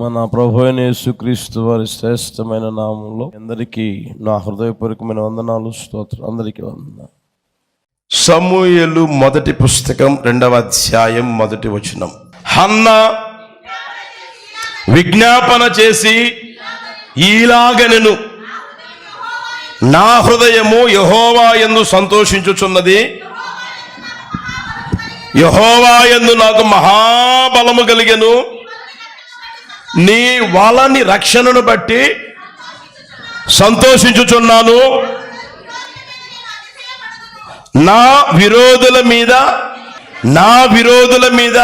మన ప్రభు అయిన యేసుక్రీస్తు వారి శ్రేష్టమైన నామంలో అందరికీ నా హృదయపూర్వకమైన వందనాలు స్తోత్రం అందరికీ వందన సమూహలు మొదటి పుస్తకం రెండవ అధ్యాయం మొదటి వచనం. హన్న విజ్ఞాపన చేసి ఈలాగనెను. నా హృదయము యహోవా ఎందు సంతోషించుచున్నది. యహోవా ఎందు నాకు మహాబలము కలిగెను. నీ వాళ్ళని రక్షణను బట్టి సంతోషించుచున్నాను. నా విరోధుల మీద నా విరోధుల మీద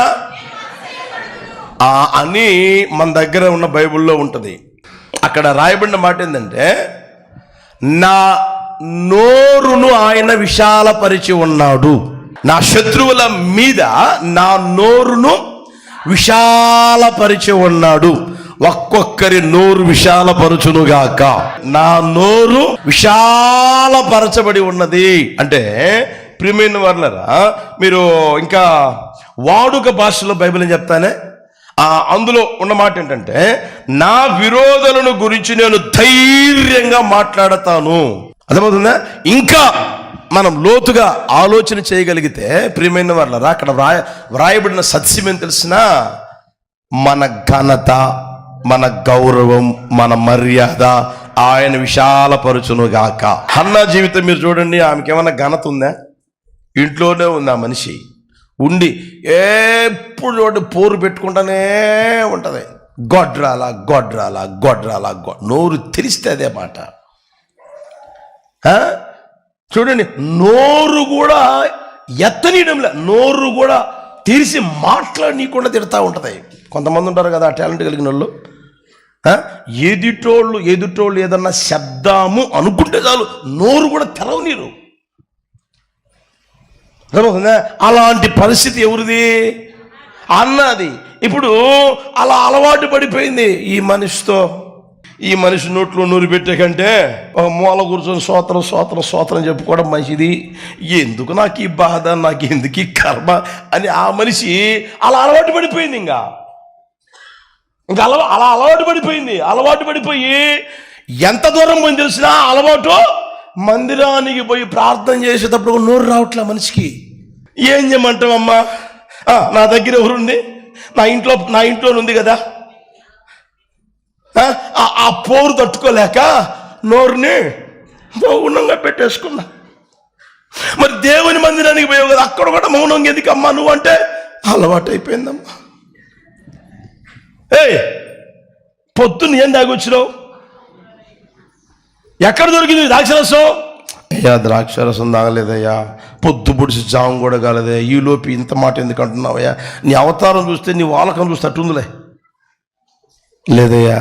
అని మన దగ్గర ఉన్న బైబిల్లో ఉంటుంది. అక్కడ రాయబడిన మాట ఏంటంటే నా నోరును ఆయన విశాలపరిచి ఉన్నాడు. నా శత్రువుల మీద నా నోరును విశాలపరిచి ఉన్నాడు ఒక్కొక్కరి నోరు విశాలపరచునుగాక. నా నోరు విశాలపరచబడి ఉన్నది అంటే ప్రిమిన్ వర్లరా మీరు ఇంకా వాడుక భాషలో బైబిల్ అని చెప్తానే? అందులో ఉన్న మాట ఏంటంటే నా విరోధులను గురించి నేను ధైర్యంగా మాట్లాడతాను. అర్థమవుతుందా? ఇంకా మనం లోతుగా ఆలోచన చేయగలిగితే ప్రియమైన వాళ్ళరా అక్కడ వ్రాయ వ్రాయబడిన సత్యం ఏం తెలిసిన మన ఘనత మన గౌరవం మన మర్యాద ఆయన విశాలపరుచును గాక అన్న జీవితం మీరు చూడండి ఆమెకి ఏమైనా ఘనత ఉందా? ఇంట్లోనే ఉంది ఆ మనిషి. ఉండి ఎప్పుడు చూడండి పోరు పెట్టుకుంటానే ఉంటుంది. గొడ్రాల గొడ్రాల గొడ్రాల గొ నోరు తెరిస్తే అదే మాట. చూడండి నోరు కూడా ఎత్తనీయడంలే నోరు కూడా తెరిసి మాట్లాడనీయకుండా తిడతా ఉంటుంది. కొంతమంది ఉంటారు కదా టాలెంట్ కలిగిన వాళ్ళు. ఎదుటోళ్ళు ఎదుటోళ్ళు ఏదన్నా శబ్దము అనుకుంటే చాలు నోరు కూడా తెరవనీరు అర్థమవుతుందా? అలాంటి పరిస్థితి ఎవరిది? అన్నది. ఇప్పుడు అలా అలవాటు పడిపోయింది ఈ మనిషితో. ఈ మనిషి నోట్లో నూరు పెట్టే కంటే ఒక మూల కూర్చొని సోత్రం సోత్రం సోత్రం చెప్పుకోవడం మంచిది. ఎందుకు నాకు ఈ బాధ నాకు ఎందుకు ఈ కర్మ అని ఆ మనిషి అలా అలవాటు పడిపోయింది ఇంకా. ఇంకా అలవా అలా అలవాటు పడిపోయింది. అలవాటు పడిపోయి ఎంత దూరం పోయింది తెలిసినా అలవాటు మందిరానికి పోయి ప్రార్థన చేసేటప్పుడు నోరు రావట్లే మనిషికి. ఏం చేయమంటావమ్మా? నా దగ్గర ఎవరుంది? నా ఇంట్లో నా ఇంట్లో ఉంది కదా. ఆ, పోరు తట్టుకోలేక నోరుని మౌనంగా పెట్టేసుకున్నా. మరి దేవుని మందిరానికి పోయావు కదా అక్కడ కూడా మౌనంగా ఎందుకమ్మా నువ్వు అంటే అలవాటు అయిపోయిందమ్మా ఏయ్ పొద్దున్న ఏం తాగొచ్చినావు ఎక్కడ దొరికింది ద్రాక్షరసం? అయ్యా ద్రాక్షరసం తాగలేదయ్యా. పొద్దు పొడిచి జాము కూడా కాలేదయ్యా. ఈ లోపు ఇంత మాట ఎందుకు అంటున్నావయ్యా? నీ అవతారం చూస్తే నీ వాలకం చూస్తే అట్టుందిలే లేదయ్యా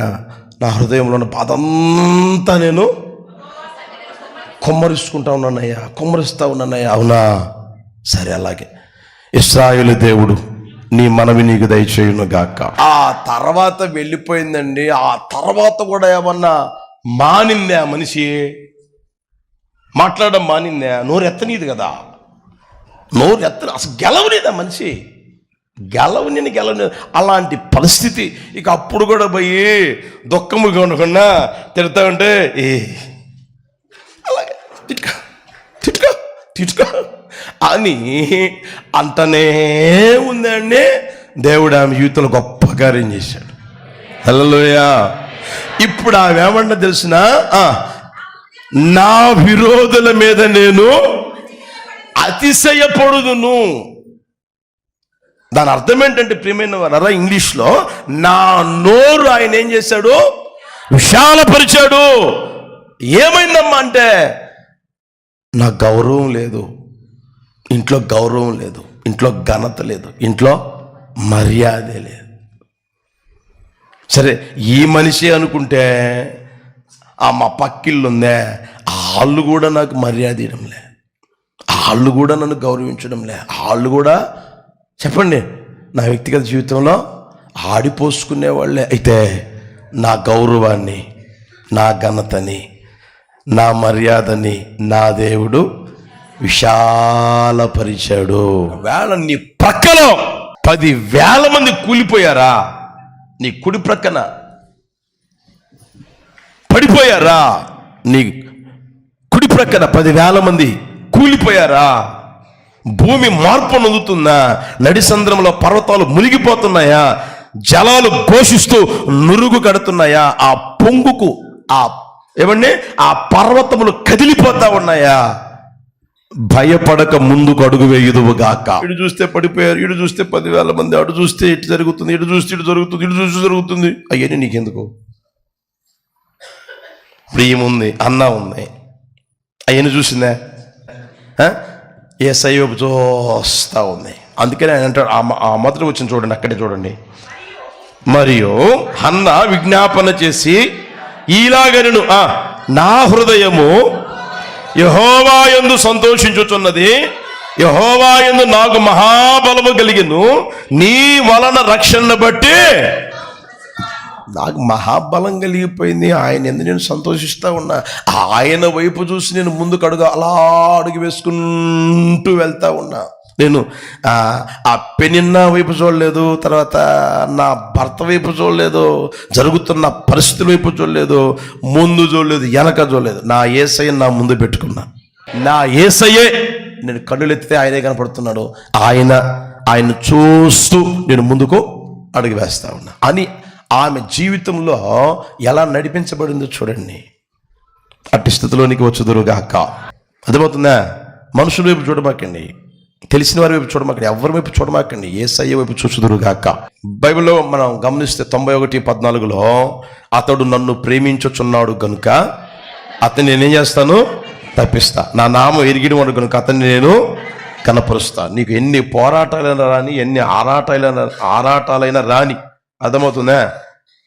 నా హృదయంలో ఉన్న బాధ అంతా నేను కుమ్మరిస్తుంటా ఉన్నానయ్యా కుమ్మరిస్తా ఉన్నానయ్యా. అవునా? సరే అలాగే. ఇస్రాయేలు దేవుడు నీ మనవి నీకు దయచేయును గాక. ఆ తర్వాత వెళ్ళిపోయిందండి. ఆ తర్వాత కూడా ఏమన్నా మానిందే ఆ మనిషి? మాట్లాడడం మానిందే? నోరు ఎత్తనీది కదా. నోరు ఎత్త అసలు గెలవలేదు ఆ మనిషి? గెలవని గెలవని అలాంటి పరిస్థితి ఇక అప్పుడు కూడా పోయి దుఃఖము కొనుకున్నా తిడతా ఉంటే ఏ అలాగే తిట్టుకో తిట్టుకో తిట్టుకో. అని అంటనే ఉందండి. దేవుడు ఆమె జీవితంలో గొప్ప కార్యం చేశాడు. హలోయా ఇప్పుడు ఆమె ఏమన్నా తెలిసిన నా విరోధుల మీద నేను అతిశయపడుదును. దాని అర్థం ఏంటంటే ప్రియమైన వారా ఇంగ్లీష్లో నా నోరు ఆయన ఏం చేశాడు? విశాలపరిచాడు. ఏమైందమ్మా అంటే నా గౌరవం లేదు ఇంట్లో గౌరవం లేదు ఇంట్లో ఘనత లేదు ఇంట్లో మర్యాదే లేదు. సరే ఈ మనిషి అనుకుంటే ఆ మా పక్కిళ్ళు ఉందే వాళ్ళు కూడా నాకు మర్యాద ఇవ్వడంలే వాళ్ళు కూడా నన్ను గౌరవించడంలే వాళ్ళు కూడా చెప్పండి నా వ్యక్తిగత జీవితంలో ఆడిపోసుకునే వాళ్ళే. అయితే నా గౌరవాన్ని నా ఘనతని నా మర్యాదని నా దేవుడు విశాలపరిచాడు. వేళ నీ ప్రక్కలో పది వేల మంది కూలిపోయారా నీ కుడి ప్రక్కన పడిపోయారా నీ కుడి ప్రక్కన పదివేల మంది కూలిపోయారా భూమి మార్పు నొందుతుందా నడిసంద్రంలో పర్వతాలు మునిగిపోతున్నాయా జలాలు ఘోషిస్తూ నురుగు కడుతున్నాయా ఆ పొంగుకు ఆ ఏమండి ఆ పర్వతములు కదిలిపోతా ఉన్నాయా? భయపడక ముందుకు అడుగు వేయుదువుగాక ఇటు చూస్తే పడిపోయారు ఇటు చూస్తే పదివేల మంది అటు చూస్తే ఇటు జరుగుతుంది ఇటు చూస్తే ఇటు జరుగుతుంది ఇటు చూస్తే జరుగుతుంది. అయ్యని నీకెందుకు? ప్రియం ఉంది అన్న ఉంది. అయ్యని చూసిందా? ఏ చూస్తూ ఉంది అందుకని ఆయన అంటాడు ఆ మ- మొదటి వచ్చిన చూడండి అక్కడే చూడండి. మరియు హన్న విజ్ఞాపన చేసి ఈలాగను నా హృదయము యహోవాయందు సంతోషించుచున్నది యహోవాయందు నాకు మహాబలము కలిగిను నీ వలన రక్షణ బట్టి నాకు మహాబలం కలిగిపోయింది. ఆయన ఎందు నేను సంతోషిస్తా ఉన్నా. ఆయన వైపు చూసి నేను ముందుకు అడుగు అలా అడుగు వేసుకుంటూ వెళ్తా ఉన్నా. నేను ఆ, ఆ పెనిన్న వైపు చూడలేదు తర్వాత నా భర్త వైపు చూడలేదు జరుగుతున్న పరిస్థితుల వైపు చూడలేదు ముందు చూడలేదు వెనక చూడలేదు. నా ఏసయ్య నా ముందు పెట్టుకున్నా. నా ఏసయ్యే నేను కన్నులెత్తితే ఆయనే కనపడుతున్నాడు. ఆయన ఆయన చూస్తూ నేను ముందుకు అడుగు వేస్తా ఉన్నా. అని ఆమె జీవితంలో ఎలా నడిపించబడిందో చూడండి. అట్టి స్థితిలోనికి వచ్చుదురుగాక అర్థమవుతుందా? మనుషుల వైపు చూడమాకండి. తెలిసిన వారి వైపు చూడమాకండి. ఎవరి వైపు చూడమాకండి? ఏ సయ్య వైపు చూచుదురుగాక బైబిల్లో మనం గమనిస్తే తొంభై ఒకటి పద్నాలుగులో అతడు నన్ను ప్రేమించుచున్నాడు గనుక అతన్ని నేనేం చేస్తాను? తప్పిస్తా. నా నామం ఎరిగిన వాడు కనుక అతన్ని నేను కనపరుస్తా. నీకు ఎన్ని పోరాటాలైనా రాని ఎన్ని ఆరాటాలైనా ఆరాటాలైనా రాని అర్థమవుతుందా?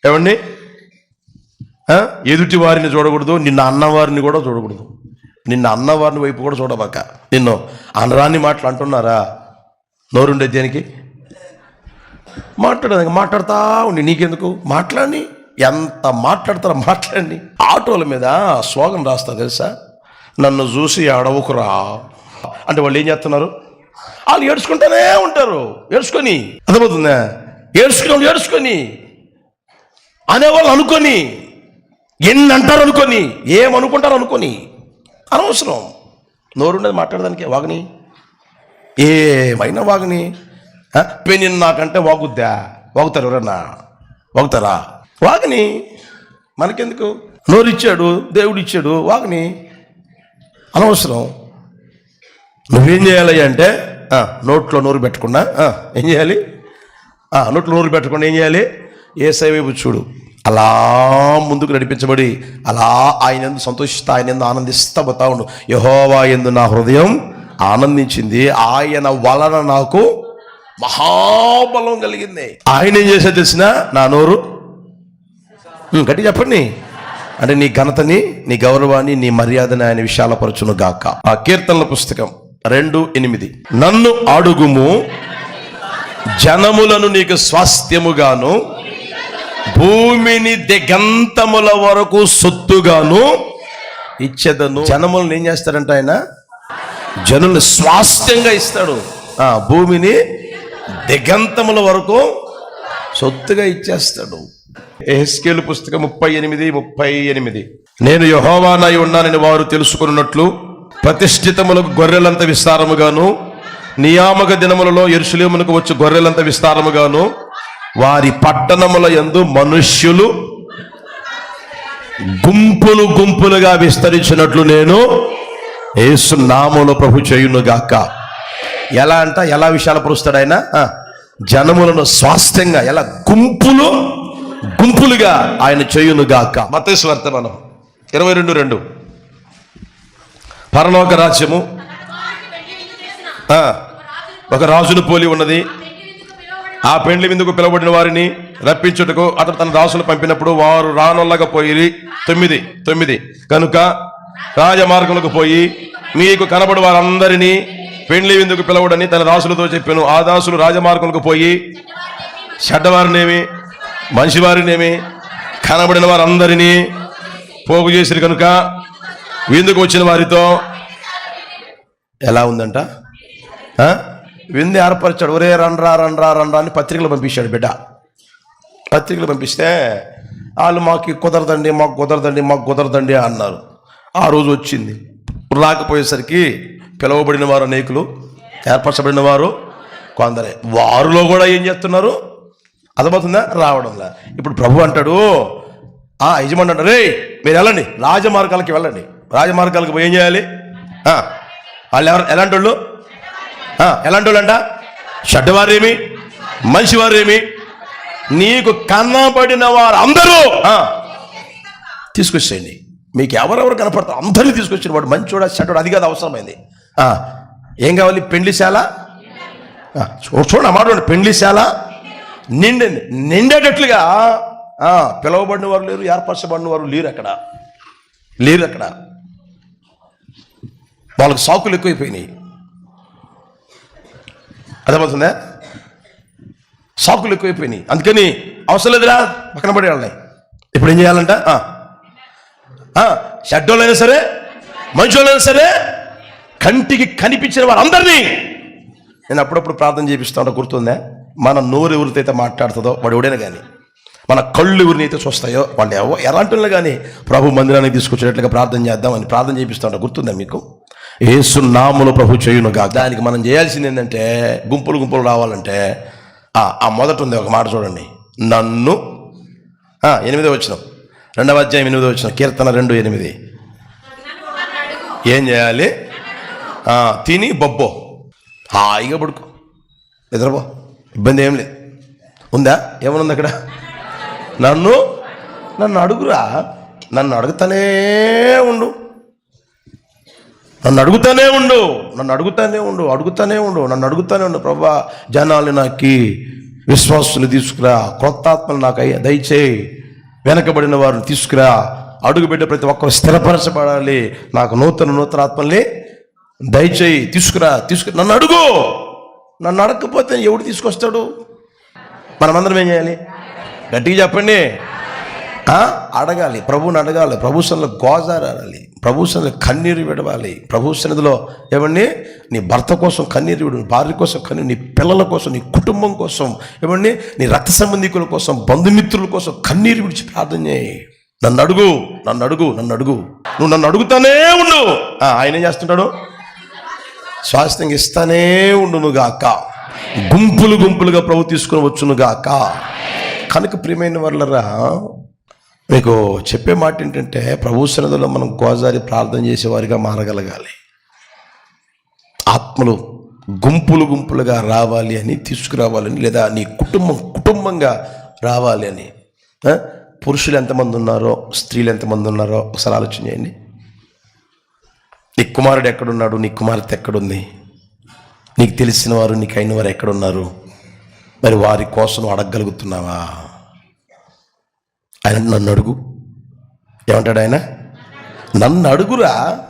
ఏమండి? ఎదుటి వారిని చూడకూడదు నిన్న అన్నవారిని కూడా చూడకూడదు. నిన్న అన్నవారిని వైపు కూడా చూడబాక. నిన్ను అనరాని మాటలు అంటున్నారా? నోరుండే దేనికి? మాట్లాడదానికి మాట్లాడుతా ఉండి నీకెందుకు? మాట్లాడి. ఎంత మాట్లాడతారో మాట్లాడండి ఆటోల మీద స్లోగన్ రాస్తా తెలుసా? నన్ను చూసి అడవుకురా అంటే వాళ్ళు ఏం చేస్తున్నారు? వాళ్ళు ఏడ్చుకుంటూనే ఉంటారు. ఏడ్చుకొని. అర్థమవుతుందా? ఏడ్చుకుని వాళ్ళు ఏడ్చుకొని. అనేవాళ్ళు అనుకొని ఎన్ని అంటారు అనుకొని ఏమనుకుంటారు అనుకొని. అనవసరం. నోరుండేది మాట్లాడడానికి వాగని. ఏమైనా వాగని. ఆ, పెనిన్ నాకంటే వాగుద్దా? వాగుతారు ఎవరన్నా? వాగుతారా? వాగని. మనకెందుకు? నోరు ఇచ్చాడు దేవుడు ఇచ్చాడు వాగని. అనవసరం. నువ్వేం చేయాలి అంటే నోట్లో నోరు పెట్టకుండా ఏం చేయాలి? నోట్లో నోరు పెట్టకుండా ఏం చేయాలి? ఏ వైపు చూడు. అలా ముందుకు నడిపించబడి అలా ఆయన ఎందు సంతోషిస్తా ఆయన ఎందు ఆనందిస్తా పోతా ఉండు. యహోవా ఎందు నా హృదయం ఆనందించింది. ఆయన వలన నాకు మహాబలం కలిగింది. ఆయన ఏం చేసా తెలిసిన? నా నోరు. గట్టి చెప్పండి. అంటే నీ ఘనతని నీ గౌరవాన్ని నీ మర్యాదని ఆయన విశాలపరచును గాక. ఆ కీర్తనల పుస్తకం రెండు ఎనిమిది. నన్ను అడుగుము జనములను నీకు స్వాస్థ్యముగాను భూమిని దిగంతముల వరకు సొత్తుగాను ఇచ్చేదను. జనములను ఏం చేస్తాడంట ఆయన? జనుల్ని స్వాస్థ్యంగా ఇస్తాడు. ఆ భూమిని దిగంతముల వరకు సొత్తుగా ఇచ్చేస్తాడు. ఎహెస్కేలు పుస్తకం ముప్పై ఎనిమిది ముప్పై ఎనిమిది. నేను యహోవానై ఉన్నానని వారు తెలుసుకున్నట్లు ప్రతిష్ఠితములకు గొర్రెలంత విస్తారముగాను నియామక దినములలో ఎరుసలేమునకు వచ్చి గొర్రెలంత విస్తారముగాను వారి పట్టణముల యందు మనుష్యులు గుంపులు గుంపులుగా విస్తరించినట్లు నేను ఏసు నామలో ప్రభు చేయును గాక ఎలా అంట? ఎలా విషయాలు పరుస్తాడు ఆయన? జనములను స్వాస్థ్యంగా ఎలా గుంపులు గుంపులుగా ఆయన చేయును గాక మతేశ్వర్త మనం. ఇరవై రెండు రెండు. పరలోక రాజ్యము. ఒక రాజును పోలి ఉన్నది. ఆ పెండ్లి విందుకు పిలవబడిన వారిని రప్పించుటకు అతడు తన దాసులు పంపినప్పుడు వారు రానొల్లగా పోయి తొమ్మిది తొమ్మిది. కనుక రాజమార్గములకు పోయి మీకు కనబడి వారందరినీ పెండ్లి విందుకు పిలవడని తన దాసులతో చెప్పాను. ఆ దాసులు రాజమార్గములకు పోయి చెడ్డవారినేమి మంచివారినేమి కనబడిన వారందరినీ పోగు చేసిరు. కనుక విందుకు వచ్చిన వారితో ఎలా ఉందంట? విందు ఏర్పరిచాడు ఒరే రండ్రా రండ్రా రండ్రా అని పత్రికలు పంపించాడు బిడ్డ. పత్రికలు పంపిస్తే వాళ్ళు మాకు కుదరదండి మాకు కుదరదండి మాకు కుదరదండి అన్నారు. ఆ రోజు వచ్చింది. రాకపోయేసరికి పిలువబడిన వారు అనేకులు ఏర్పరచబడిన వారు కొందరే. వారిలో కూడా ఏం చేస్తున్నారు? అర్థమవుతుందా? రావడంలా ఇప్పుడు ప్రభు అంటాడు ఆ యజమాని అంటాడు రే మీరు వెళ్ళండి రాజమార్గాలకి వెళ్ళండి. రాజమార్గాలకు పోయి ఏం చేయాలి? వాళ్ళు ఎవరు ఎలాంటి వాళ్ళు ఎలాంటి వాళ్ళంట చెడ్డవారేమి? మంచివారేమి? నీకు కన్నబడిన వారు అందరూ తీసుకొచ్చేయండి. మీకు ఎవరెవరు కనపడతారు అందరినీ తీసుకొచ్చిన వాడు మంచోడా చెడ్డోడు అది కాదు అవసరమైంది. ఏం కావాలి? పెండ్లిశాల చూడండి మాట పెండ్లిశాల నిండి నిండేటట్లుగా పిలవబడిన వారు లేరు ఏర్పరచబడిన వారు లేరు అక్కడ. లేరు అక్కడ. వాళ్ళకి సాకులు ఎక్కువైపోయినాయి. అర్థమవుతుందా? సాకులు ఎక్కువైపోయినాయి. అందుకని అవసరం లేదురా పక్కన పడే వాళ్ళని ఇప్పుడు ఏం చేయాలంట? ఆ. ఆ, సరే మంచోళ్ళైనా సరే కంటికి కనిపించిన వారందరినీ నేను అప్పుడప్పుడు ప్రార్థన చేపిస్తాను గుర్తుందే గుర్తుందా? మన నోరు ఎవరితో అయితే మాట్లాడుతుందో వాడు ఎవడైనా కానీ మన కళ్ళు ఎవరిని అయితే చూస్తాయో వాళ్ళు ఎవ ఎలాంటి వాళ్ళు కానీ ప్రభు మందిరానికి తీసుకొచ్చినట్లుగా ప్రార్థన చేద్దామని ప్రార్థన చేపిస్తా గుర్తుందా మీకు? ఏసు ప్రభు చేయునుగా. దానికి మనం చేయాల్సింది ఏంటంటే గుంపులు గుంపులు రావాలంటే ఆ మొదట ఉంది ఒక మాట చూడండి. నన్ను ఎనిమిదో వచ్చిన రెండవ అధ్యాయం ఎనిమిదో వచ్చిన కీర్తన రెండు ఎనిమిది. ఏం చేయాలి? తిని బొబ్బో. హాయిగా పడుకో. నిద్రపో. ఇబ్బంది ఏం లేదు. ఉందా? ఏమనుంది అక్కడ? నన్ను నన్ను అడుగురా. నన్ను అడుగుతానే ఉండు. నన్ను అడుగుతానే ఉండు. నన్ను అడుగుతానే ఉండు అడుగుతానే ఉండు నన్ను అడుగుతానే ఉండు. ప్రభా జనాలు నాకు విశ్వాసులు తీసుకురా క్రొత్త ఆత్మలు నాకు అయ్యా దయచేయి వెనకబడిన వారిని తీసుకురా. అడుగుబిడ్డ ప్రతి ఒక్కరు స్థిరపరచబడాలి. నాకు నూతన నూతన ఆత్మల్ని దయచేయి తీసుకురా తీసుకు నన్ను అడుగు. నన్ను అడగకపోతే ఎవడు తీసుకొస్తాడు? మనమందరం ఏం చేయాలి? గట్టిగా చెప్పండి. అడగాలి. ప్రభువుని అడగాలి. ప్రభు సన్నిధిలో గోజారాలి ప్రభు సన్నిధి కన్నీరు విడవాలి. ప్రభు సన్నిధిలో ఏమండి? నీ భర్త కోసం కన్నీరు విడు నీ భార్య కోసం కన్నీరు నీ పిల్లల కోసం నీ కుటుంబం కోసం ఏమండి? నీ రక్త సంబంధికుల కోసం బంధుమిత్రుల కోసం కన్నీరు విడిచి ప్రార్థన చేయి. నన్ను అడుగు నన్ను అడుగు నన్ను అడుగు. నువ్వు నన్ను అడుగుతానే ఉండు. ఆయన ఏం చేస్తుంటాడు? స్వాస్థ్యంగా ఇస్తానే ఉండును గాక. గుంపులు గుంపులుగా ప్రభు తీసుకుని వచ్చును గాక. కనుక ప్రియమైన వాళ్ళరా మీకు చెప్పే మాట ఏంటంటే ప్రభు సన్నిధిలో మనం గోజారి ప్రార్థన చేసేవారిగా మారగలగాలి. ఆత్మలు గుంపులు గుంపులుగా రావాలి అని తీసుకురావాలని లేదా నీ కుటుంబం కుటుంబంగా రావాలి అని. పురుషులు ఎంతమంది ఉన్నారో స్త్రీలు ఎంతమంది ఉన్నారో ఒకసారి ఆలోచన చేయండి. నీ కుమారుడు ఎక్కడున్నాడు? నీ కుమార్తె ఎక్కడుంది? నీకు తెలిసిన వారు నీకు అయిన వారు ఎక్కడున్నారు? మరి వారి కోసం అడగగలుగుతున్నావా? ఆయన నన్ను అడుగు. ఏమంటాడు ఆయన? నన్ను అడుగురా.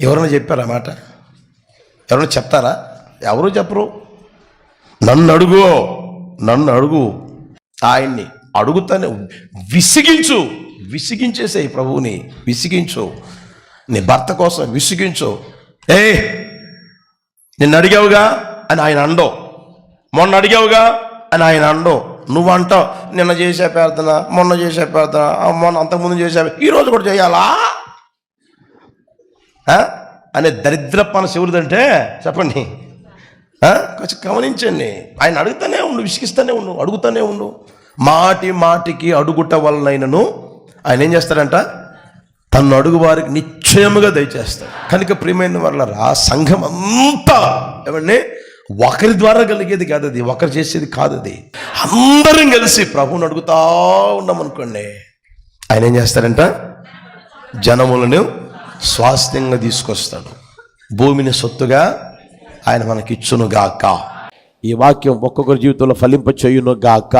ఎవరైనా చెప్పారా మాట? ఎవరైనా చెప్తారా? ఎవరు చెప్పరు. నన్ను అడుగు. నన్ను అడుగు. ఆయన్ని అడుగుతానే విసిగించు. విసిగించేసే ప్రభువుని. విసిగించు. నీ భర్త కోసం విసిగించు. ఏ నిన్ను అడిగావుగా? అని ఆయన అండో మొన్న అడిగావుగా? అని ఆయన అండో నువ్వు అంటావు నిన్న చేసే ప్రార్థన మొన్న చేసే ప్రార్థన మొన్న అంతకుముందు చేసే ఈరోజు కూడా చేయాలా? అనే దరిద్రపన శివుడిదంటే చెప్పండి. కొంచెం గమనించండి. ఆయన అడుగుతూనే ఉండు విసిగిస్తూనే ఉండు అడుగుతానే ఉండు. మాటి మాటికి అడుగుట వలనైనను ఆయన ఏం చేస్తాడంట? తను అడుగు వారికి నిశ్చయముగా దయచేస్తాడు. కనుక ప్రియమైన వాళ్ళరా సంఘం అంతా ఏమండి ఒకరి ద్వారా కలిగేది కాదు అది ఒకరు చేసేది కాదు అది అందరం కలిసి ప్రభువుని అడుగుతా ఉన్నామనుకోండి ఆయన ఏం చేస్తారంట? జనములను స్వాస్థ్యంగా తీసుకొస్తాడు. భూమిని సొత్తుగా ఆయన మనకి ఇచ్చును గాక ఈ వాక్యం ఒక్కొక్కరి జీవితంలో ఫలింప చేయును గాక